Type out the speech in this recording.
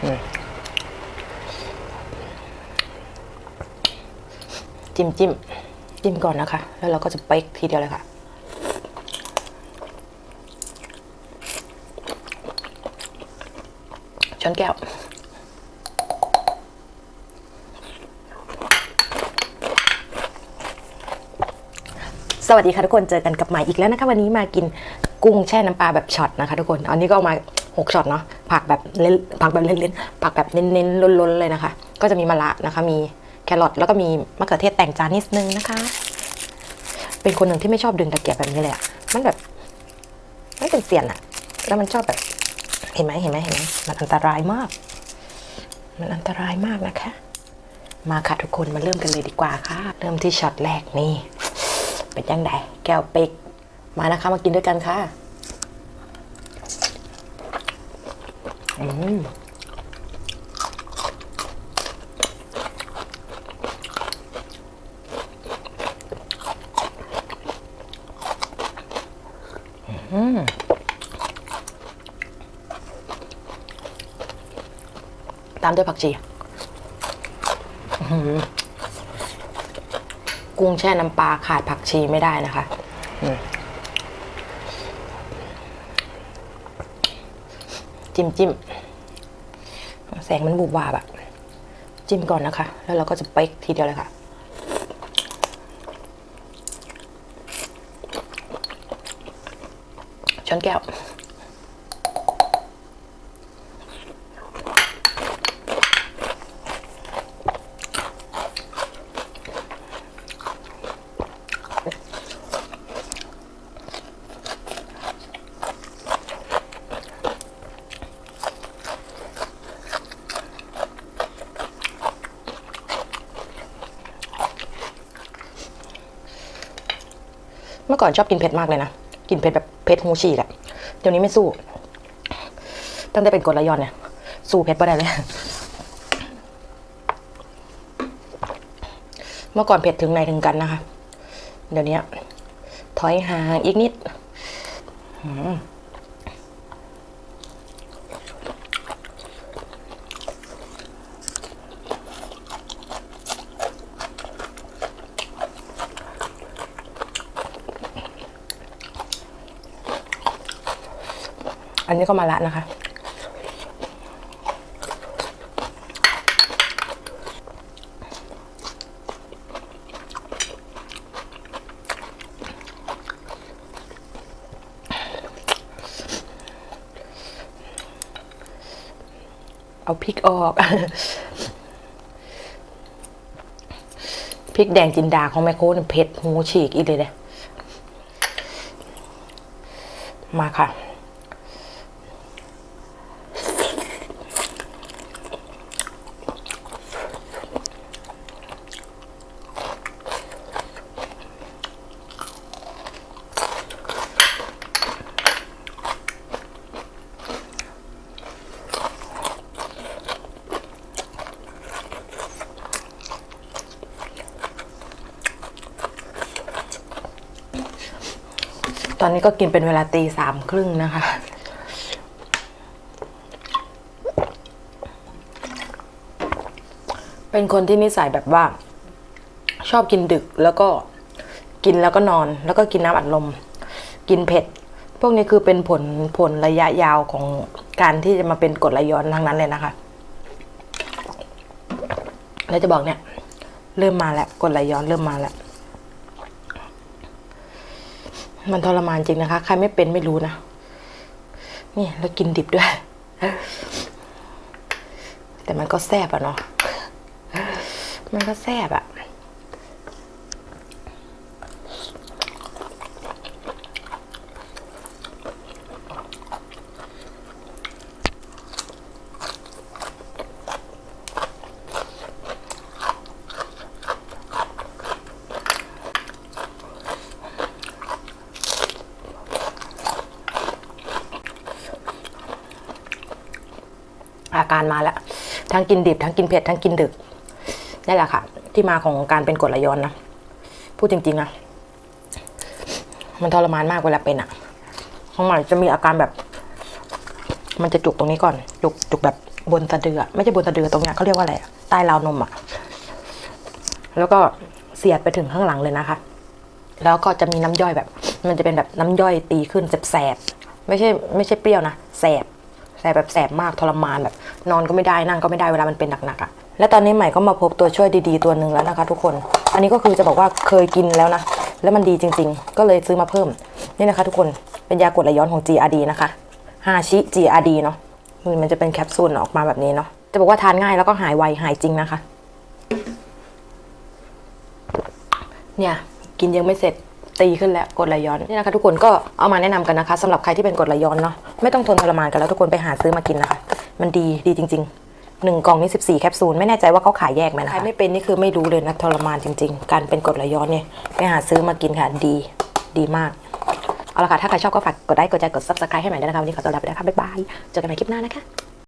จิ้มจิ้มจิ้มก่อนนะคะ แล้วเราก็จะเป๊กทีเดียวเลยค่ะ ช้อนแก้วสวัสดีค่ะทุกคน เจอกันกับใหม่อีกแล้วนะคะ วันนี้มากินกุ้งแช่น้ำปลาแบบช็อตนะคะทุกคน อันนี้ก็เอามา 6 ช็อตเนาะ ผักแบบเล่นผักแบบเล่นๆผักแบบเน้นๆล้นๆเลยนะคะ ก็จะมีมะระนะคะ มีแครอทแล้วก็มีมะเขือเทศแต่งจานนิดนึงนะคะ เป็นคนหนึ่งที่ไม่ชอบดึงตะเกียบแบบนี้เลยอะมันแบบไม่เป็นเสียนอะแล้วมันชอบแบบ เห็นไหมเห็นไหมเห็นไหมมันอันตรายมาก มันอันตรายมากนะคะ มาค่ะทุกคนมาเริ่มกันเลยดีกว่าค่ะ เริ่มที่ช็อตแรกนี่ เป็นยังไงแก้วเป๊กมานะคะมากินด้วยกันค่ะ อืมตามด้วยผักชีกุ้งแช่น้ำปลาขาดผักชีไม่ได้นะคะอืม จิ้มจิ้มแสงมันบูบวาบอะจิ้มก่อนนะคะ แล้วเราก็จะเป๊กทีเดียวเลยค่ะ ช้อนแก้ว เมื่อก่อนชอบกินเผ็ดมากเลยนะ กินเผ็ดแบบเผ็ดฮูชีกอะเดี๋ยวนี้ไม่สู้ ตั้งแต่เป็นกรดระยอนเนี่ย สู้เผ็ดไม่ได้เลย เมื่อก่อนเผ็ดถึงไหนถึงกันนะคะ เดี๋ยวนี้ถอยห่างอีกนิด อืม อันนี้ก็มาละนะคะ เอาพริกออกพริกแดงจินดาของแม่โค้ดเผ็ดหูฉีกอีกเลยเนี่ยมาค่ะ ตอนนี้ก็กินเป็นเวลาตีสามครึ่งนะคะ เป็นคนที่นิสัยแบบว่า ชอบกินดึกแล้วก็กินแล้วก็นอน แล้วก็กินน้ำอัดลม กินเผ็ด พวกนี้คือเป็นผลผลระยะยาวของการที่จะมาเป็นกรดไหลย้อนทั้งนั้นเลยนะคะ แล้วจะบอกเนี่ย เริ่มมาแล้วกรดไหลย้อนเริ่มมาแล้ว มันทรมานจริงนะคะ ใครไม่เป็นไม่รู้นะ นี่ แล้วกินดิบด้วย แต่มันก็แซ่บอะเนาะ มันก็แซ่บอะ อาการมาแล้ว ทั้งกินดิบ ทั้งกินเผ็ด ทั้งกินดึกนี่แหละค่ะ ที่มาของการเป็นกรดไหลย้อนนะ พูดจริงๆนะมันทรมานมากเวลาเป็นอะของหมันจะมีอาการแบบ มันจะจุกตรงนี้ก่อน จุกจุกแบบบนสะดือ ไม่ใช่บนสะดือตรงเนี้ยเขาเรียกว่าอะไร ใต้ราวนมอะแล้วก็เสียดไปถึงข้างหลังเลยนะคะ แล้วก็จะมีน้ำย่อยแบบ มันจะเป็นแบบน้ำย่อยตีขึ้นแสบๆไม่ใช่ไม่ใช่เปรี้ยวนะแสบ แสบแบบแสบมากทรมานแบบ นอนก็ไม่ได้นั่งก็ไม่ได้เวลามันเป็นหนักๆอะ่ะและตอนนี้ใหม่ก็มาพบตัวช่วยดีๆตัวหนึ่งแล้วนะคะ ทุกคน อันนี้ก็คือจะบอกว่าเคยกินแล้วนะ แล้วมันดีจริง ๆ ก็เลยซื้อมาเพิ่ม นี่นะคะ ทุกคน เป็นยากรดไหลย้อนของ GRD นะคะฮาชิ GRD เนาะมันจะเป็นแคปซูลออกมาแบบนี้เนาะ จะบอกว่าทานง่ายแล้วก็หายไวหายจริงนะคะ เนี่ย กินยังไม่เสร็จ ตีขึ้นแล้วกรดไหลย้อนนี่นะคะทุกคนก็เอามาแนะนำกันนะคะสำหรับใครที่เป็นกรดไหลย้อนเนาะไม่ต้องทนทรมานกันแล้วทุกคนไปหาซื้อมากินนะคะ มันดีดีจริงๆหนึ่งกล่องนี่14แคปซูลไม่แน่ใจว่าเขาขายแยกไหมนะคะใครไม่เป็นนี่คือไม่รู้เลยนะทรมานจริง ๆ การเป็นกรดไหลย้อนเนี่ยไปหาซื้อมากินค่ะดีดีมากเอาละค่ะถ้าใครชอบก็ฝากกดไลค์กดแชร์กด subscribe ให้ใหม่ด้วยนะคะวันนี้ขอตัวลาไปแล้วค่ะบ๊ายบายเจอกันใหม่คลิปหน้านะคะ